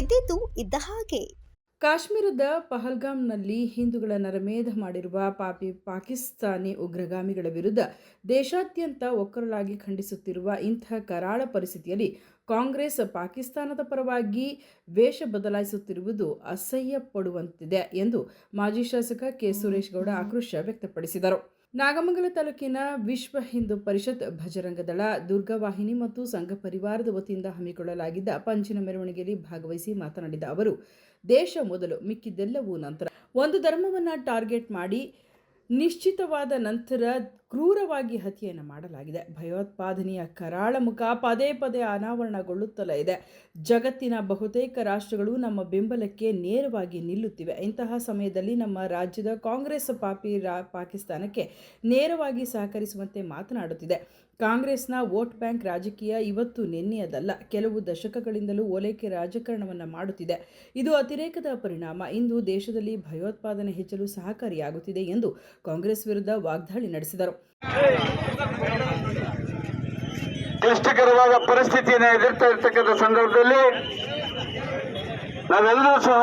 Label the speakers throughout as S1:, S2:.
S1: ಇದ್ದಿದ್ದು ಇದ್ದ ಹಾಗೆ.
S2: ಕಾಶ್ಮೀರದ ಪಹಲ್ಗಾಮ್ನಲ್ಲಿ ಹಿಂದೂಗಳ ನರಮೇಧ ಮಾಡಿರುವ ಪಾಪಿ ಪಾಕಿಸ್ತಾನಿ ಉಗ್ರಗಾಮಿಗಳ ವಿರುದ್ಧ ದೇಶಾದ್ಯಂತ ಒಕ್ಕರಲಾಗಿ ಖಂಡಿಸುತ್ತಿರುವ ಇಂತಹ ಕರಾಳ ಪರಿಸ್ಥಿತಿಯಲ್ಲಿ ಕಾಂಗ್ರೆಸ್ ಪಾಕಿಸ್ತಾನದ ಪರವಾಗಿ ವೇಷ ಬದಲಾಯಿಸುತ್ತಿರುವುದು ಅಸಹ್ಯ ಪಡುವಂತಿದೆ ಎಂದು ಮಾಜಿ ಶಾಸಕ ಕೆ. ಸುರೇಶ್ ಗೌಡ ಆಕ್ರೋಶ ವ್ಯಕ್ತಪಡಿಸಿದರು. ನಾಗಮಂಗಲ ತಾಲೂಕಿನ ವಿಶ್ವ ಹಿಂದೂ ಪರಿಷತ್ ಭಜರಂಗದಳ ದುರ್ಗವಾಹಿನಿ ಮತ್ತು ಸಂಘ ಪರಿವಾರದ ವತಿಯಿಂದ ಹಮ್ಮಿಕೊಳ್ಳಲಾಗಿದ್ದ ಪಂಚಿನ ಮೆರವಣಿಗೆಯಲ್ಲಿ ಭಾಗವಹಿಸಿ ಮಾತನಾಡಿದ ಅವರು, ದೇಶ ಮೊದಲು ಮಿಕ್ಕಿದ್ದೆಲ್ಲವೂ ನಂತರ. ಒಂದು ಧರ್ಮವನ್ನು ಟಾರ್ಗೆಟ್ ಮಾಡಿ ನಿಶ್ಚಿತವಾದ ನಂತರ ಕ್ರೂರವಾಗಿ ಹತ್ಯೆಯನ್ನು ಮಾಡಲಾಗಿದೆ. ಭಯೋತ್ಪಾದನೆಯ ಕರಾಳ ಮುಖ ಪದೇ ಪದೇ ಅನಾವರಣಗೊಳ್ಳುತ್ತಲೇ ಇದೆ. ಜಗತ್ತಿನ ಬಹುತೇಕ ರಾಷ್ಟ್ರಗಳು ನಮ್ಮ ಬೆಂಬಲಕ್ಕೆ ನೇರವಾಗಿ ನಿಲ್ಲುತ್ತಿವೆ. ಇಂತಹ ಸಮಯದಲ್ಲಿ ನಮ್ಮ ರಾಜ್ಯದ ಕಾಂಗ್ರೆಸ್ ಪಾಪಿ ರಾ, ಪಾಕಿಸ್ತಾನಕ್ಕೆ ನೇರವಾಗಿ ಸಹಕರಿಸುವಂತೆ ಮಾತನಾಡುತ್ತಿದೆ. ಕಾಂಗ್ರೆಸ್ನ ವೋಟ್ ಬ್ಯಾಂಕ್ ರಾಜಕೀಯ ಇವತ್ತು ನಿನ್ನೆಯದಲ್ಲ. ಕೆಲವು ದಶಕಗಳಿಂದಲೂ ಓಲೈಕೆ ರಾಜಕಾರಣವನ್ನು ಮಾಡುತ್ತಿದೆ. ಇದು ಅತಿರೇಕದ ಪರಿಣಾಮ. ಇಂದು ದೇಶದಲ್ಲಿ ಭಯೋತ್ಪಾದನೆ ಹೆಚ್ಚಲು ಸಹಕಾರಿಯಾಗುತ್ತಿದೆ ಎಂದು ಕಾಂಗ್ರೆಸ್ ವಿರುದ್ಧ ವಾಗ್ದಾಳಿ ನಡೆಸಿದರು.
S3: ಕ್ಲಿಷ್ಟಕರವಾದ ಪರಿಸ್ಥಿತಿಯನ್ನು ಎದುರ್ತಾ ಇರ್ತಕ್ಕಂಥ ಸಂದರ್ಭದಲ್ಲಿ ನಾವೆಲ್ಲರೂ ಸಹ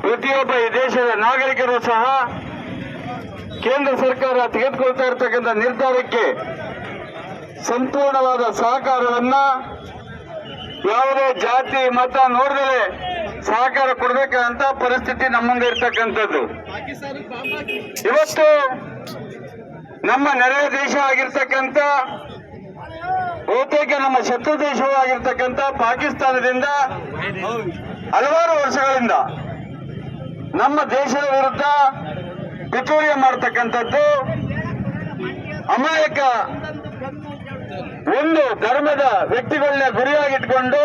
S3: ಪ್ರತಿಯೊಬ್ಬ ಈ ದೇಶದ ನಾಗರಿಕರು ಸಹ ಕೇಂದ್ರ ಸರ್ಕಾರ ತೆಗೆದುಕೊಳ್ತಾ ಇರ್ತಕ್ಕಂಥ ನಿರ್ಧಾರಕ್ಕೆ ಸಂಪೂರ್ಣವಾದ ಸಹಕಾರವನ್ನ ಯಾವುದೇ ಜಾತಿ ಮತ ನೋಡದಲೆ ಸಹಕಾರ ಕೊಡಬೇಕಂತ ಪರಿಸ್ಥಿತಿ ನಮ್ಮ ಮುಂದೆ ಇರ್ತಕ್ಕಂಥದ್ದು. ಇವತ್ತು ನಮ್ಮ ನೆರೆಯ ದೇಶ ಆಗಿರ್ತಕ್ಕಂಥ, ಬಹುತೇಕ ನಮ್ಮ ಶತ್ರು ದೇಶವೂ ಆಗಿರ್ತಕ್ಕಂಥ ಪಾಕಿಸ್ತಾನದಿಂದ ಹಲವಾರು ವರ್ಷಗಳಿಂದ ನಮ್ಮ ದೇಶದ ವಿರುದ್ಧ ಪಿತೂರಿಯ ಮಾಡತಕ್ಕಂಥದ್ದು ಅಮಾಯಕ ಒಂದು ಧರ್ಮದ ವ್ಯಕ್ತಿಗಳನ್ನ ಗುರಿಯಾಗಿಟ್ಕೊಂಡು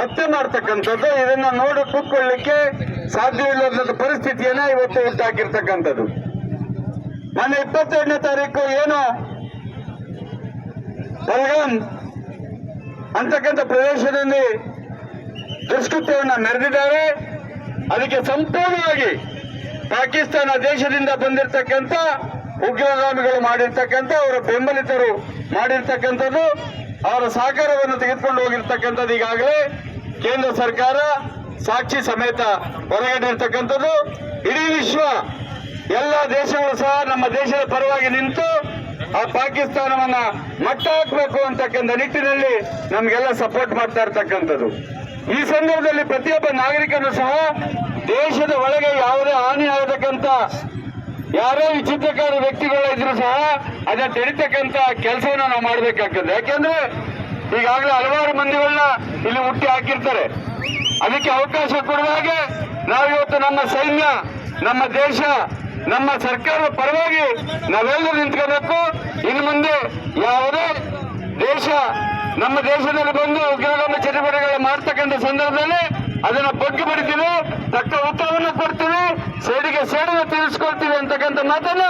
S3: ಹತ್ಯೆ ಮಾಡ್ತಕ್ಕಂಥದ್ದು. ಇದನ್ನ ನೋಡಿ ಕೂತ್ಕೊಳ್ಳಿಕ್ಕೆ ಸಾಧ್ಯವಿಲ್ಲದ ಪರಿಸ್ಥಿತಿಯನ್ನ ಇವತ್ತು ಹುಟ್ಟಾಕಿರ್ತಕ್ಕಂಥದ್ದು. ಮೊನ್ನೆ ಇಪ್ಪತ್ತೆರಡನೇ ತಾರೀಕು ಏನು? ಪಲ್ಗಾಮ್ ಅಂತಕ್ಕಂಥ ಪ್ರದೇಶದಲ್ಲಿ ದುಷ್ಕೃತ್ಯವನ್ನು ಮೆರೆದಿದ್ದಾರೆ ಅದಕ್ಕೆ ಸಂಪೂರ್ಣವಾಗಿ ಪಾಕಿಸ್ತಾನ ದೇಶದಿಂದ ಬಂದಿರತಕ್ಕಂಥ ಉಗ್ರಗಾಮಿಗಳು ಮಾಡಿರ್ತಕ್ಕಂಥ, ಅವರ ಬೆಂಬಲಿತರು ಮಾಡಿರ್ತಕ್ಕಂಥದ್ದು, ಅವರ ಸಹಕಾರವನ್ನು ತೆಗೆದುಕೊಂಡು ಹೋಗಿರ್ತಕ್ಕಂಥದ್ದು ಈಗಾಗಲೇ ಕೇಂದ್ರ ಸರ್ಕಾರ ಸಾಕ್ಷಿ ಸಮೇತ ಹೊರಗಡೆ ಇರ್ತಕ್ಕಂಥದ್ದು. ಇಡೀ ವಿಶ್ವ ಎಲ್ಲ ದೇಶಗಳು ಸಹ ನಮ್ಮ ದೇಶದ ಪರವಾಗಿ ನಿಂತು ಆ ಪಾಕಿಸ್ತಾನವನ್ನ ಮಟ್ಟ ಹಾಕಬೇಕು ಅಂತಕ್ಕಂಥ ನಿಟ್ಟಿನಲ್ಲಿ ನಮಗೆಲ್ಲ ಸಪೋರ್ಟ್ ಮಾಡ್ತಾ ಇರ್ತಕ್ಕಂಥದ್ದು. ಈ ಸಂದರ್ಭದಲ್ಲಿ ಪ್ರತಿಯೊಬ್ಬ ನಾಗರಿಕನು ಸಹ ದೇಶದ ಒಳಗೆ ಯಾವುದೇ ಹಾನಿ ಆಗತಕ್ಕಂಥ ಯಾರೋ ವಿಚಿತ್ರಕಾರಿ ವ್ಯಕ್ತಿಗಳಿದ್ರು ಸಹ ಅದನ್ನ ತಡಿತಕ್ಕಂಥ ಕೆಲಸವನ್ನು ನಾವು ಮಾಡ್ಬೇಕಾಗ್ತದೆ. ಯಾಕೆಂದ್ರೆ ಈಗಾಗಲೇ ಹಲವಾರು ಮಂದಿಗಳನ್ನ ಇಲ್ಲಿ ಹುಟ್ಟಿ ಹಾಕಿರ್ತಾರೆ. ಅದಕ್ಕೆ ಅವಕಾಶ ಕೊಡುವ ಹಾಗೆ ನಾವಿವತ್ತು ನಮ್ಮ ಸೈನ್ಯ, ನಮ್ಮ ದೇಶ ನಮ್ಮ ಸರ್ಕಾರದ ಪರವಾಗಿ ನಾವೆಲ್ಲರೂ ನಿಂತ್ಕೋಬೇಕು. ಇನ್ನು ಮುಂದೆ ಯಾವುದೇ ದೇಶ ನಮ್ಮ ದೇಶದಲ್ಲಿ ಬಂದು ಉಗ್ರಗಾಮ ಚಟುವಟಿಕೆಗಳು ಮಾಡ್ತಕ್ಕಂಥ ಸಂದರ್ಭದಲ್ಲಿ ಅದನ್ನ ಬಗ್ಗಿ ಬಿಡ್ತೀವಿ, ತಕ್ಕ ಉತ್ತರವನ್ನು ಕೊಡ್ತೀವಿ, ಸೇಡಿಗೆ ಸೇಡನ್ನು ತೀರಿಸ್ಕೊಳ್ತೀವಿ ಅಂತಕ್ಕಂಥ ಮಾತನ್ನ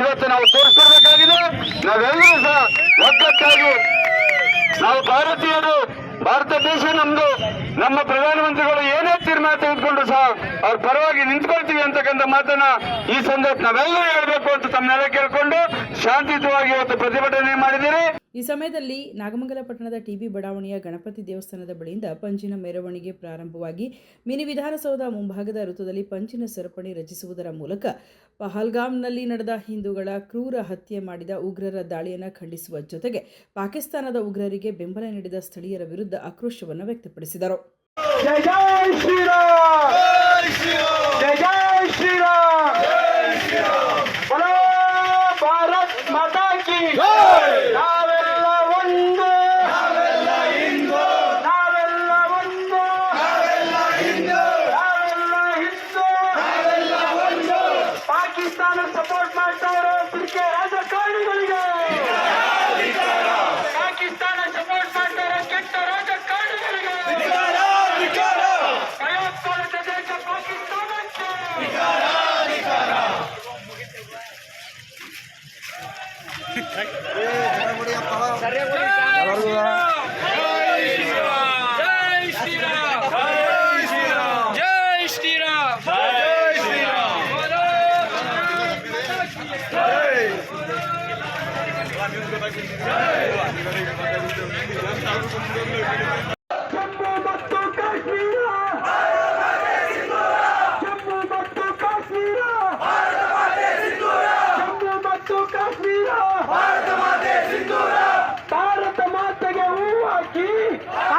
S3: ಇವತ್ತು ನಾವು ತೋರಿಸ್ಕೊಡ್ಬೇಕಾಗಿದೆ. ನಾವೆಲ್ಲರೂ ಸಹ ಒಗ್ಗಟ್ಟಾಗಿ ಭಾರತ ದೇಶ ನಮ್ದು. ನಮ್ಮ ಪ್ರಧಾನಮಂತ್ರಿಗಳು ಏನೇ ತೀರ್ಮಾನ ತೆಗೆದುಕೊಂಡು ಸಹ ಅವ್ರ ಪರವಾಗಿ ನಿಂತ್ಕೊಳ್ತೀವಿ ಅಂತಕ್ಕಂಥ ಮಾತನ್ನ ಈ ಸಂದರ್ಭ ನಾವೆಲ್ಲರೂ ಹೇಳ್ಬೇಕು ಅಂತ ತಮ್ಮನ್ನೆಲ್ಲ ಕೇಳಿಕೊಂಡು ಶಾಂತಿಯುತವಾಗಿ ಇವತ್ತು ಪ್ರತಿಭಟನೆ ಮಾಡಿದ್ದೀರಿ.
S2: ಈ ಸಮಯದಲ್ಲಿ ನಾಗಮಂಗಲ ಪಟ್ಟಣದ ಟಿಬಿ ಬಡಾವಣೆಯ ಗಣಪತಿ ದೇವಸ್ಥಾನದ ಬಳಿಯಿಂದ ಪಂಚಿನ ಮೆರವಣಿಗೆ ಪ್ರಾರಂಭವಾಗಿ ಮಿನಿ ವಿಧಾನಸೌಧ ಮುಂಭಾಗದ ವೃತ್ತದಲ್ಲಿ ಪಂಚಿನ ಸರಪಣಿ ರಚಿಸುವುದರ ಮೂಲಕ ಪಹಲ್ಗಾಮ್ನಲ್ಲಿ ನಡೆದ ಹಿಂದೂಗಳ ಕ್ರೂರ ಹತ್ಯೆ ಮಾಡಿದ ಉಗ್ರರ ದಾಳಿಯನ್ನು ಖಂಡಿಸುವ ಜೊತೆಗೆ ಪಾಕಿಸ್ತಾನದ ಉಗ್ರರಿಗೆ ಬೆಂಬಲ ನೀಡಿದ ಸ್ಥಳೀಯರ ವಿರುದ್ಧ ಆಕ್ರೋಶವನ್ನು ವ್ಯಕ್ತಪಡಿಸಿದರು.
S3: ಪಾಕಿಸ್ತಾನಕ್ಕೆ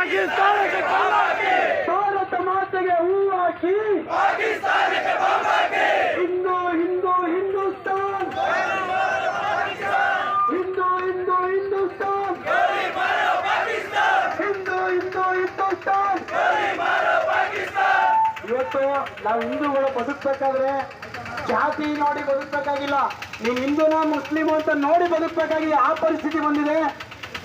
S3: ಪಾಕಿಸ್ತಾನಕ್ಕೆ ಬಾಂಬಾಕಿ! ಭಾರತ ಮಾತೆಗೆ ಹೂ ಹಾಕಿ ಪಾಕಿಸ್ತಾನಕ್ಕೆ ಬಾಂಬಾಕಿ! ಹಿಂದೂ ಹಿಂದೂ ಹಿಂದೂಸ್ತಾನ್! ಹಿಂದೂ
S4: ಹಿಂದೂ ಹಿಂದೂಸ್ತಾನ್! ಹಿಂದೂ
S3: ಹಿಂದೂ ಹಿಂದೂಸ್ತಾನ್! ಇವತ್ತು
S1: ನಾವು ಹಿಂದೂಗಳು ಬದುಕಬೇಕಾದ್ರೆ ಜಾತಿ ನೋಡಿ ಬದುಕಬೇಕಾಗಿಲ್ಲ. ನೀವು ಹಿಂದೂನ ಮುಸ್ಲಿಮು ಅಂತ ನೋಡಿ ಬದುಕಬೇಕಾಗಿ ಆ ಪರಿಸ್ಥಿತಿ ಬಂದಿದೆ.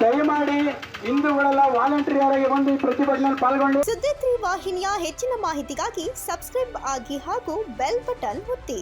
S1: ದಯಮಾಡಿ ಹಿಂದೂಗಳೆಲ್ಲ ವಾಲಂಟಿಯರ್ ಆಗಿ ಬಂದು ಈ ಪ್ರತಿಭಟನೆಯಲ್ಲಿ ಪಾಲ್ಗೊಂಡು.
S5: ಸುದ್ದಿ ವಾಹಿನಿಯ ಹೆಚ್ಚಿನ ಮಾಹಿತಿಗಾಗಿ ಸಬ್ಸ್ಕ್ರೈಬ್ ಆಗಿ ಹಾಗೂ ಬೆಲ್ ಬಟನ್ ಒತ್ತಿ.